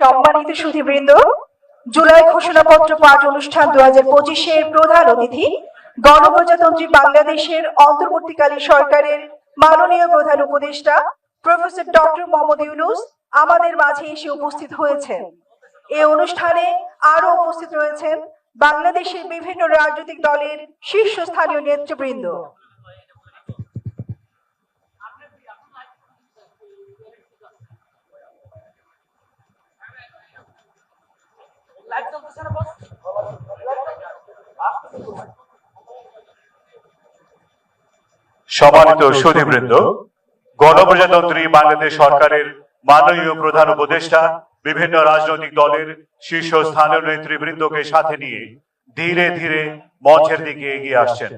সম্মানিত সুধীবৃন্দ, জুলাই ঘোষণাপত্র পাঠ অনুষ্ঠান দু হাজার পঁচিশের প্রধান অতিথি, গণপ্রজাতন্ত্রী বাংলাদেশের অন্তর্বর্তীকালীন সরকারের মাননীয় প্রধান উপদেষ্টা, প্রফেসর ডক্টর মোহাম্মদ ইউনুস আমাদের মাঝে এসে উপস্থিত হয়েছেন। এই অনুষ্ঠানে আরও উপস্থিত রয়েছেন বাংলাদেশের বিভিন্ন রাজনৈতিক দলের শীর্ষস্থানীয় নেতৃবৃন্দ। সম্মানিত সুধীবৃন্দ গণপ্রজাতন্ত্রী বাংলাদেশ সরকারের মাননীয় প্রধান উপদেষ্টা, বিভিন্ন রাজনৈতিক দলের শীর্ষস্থানীয় নেতৃবৃন্দকে সাথে নিয়ে ধীরে ধীরে মঞ্চের দিকে এগিয়ে আসছেন।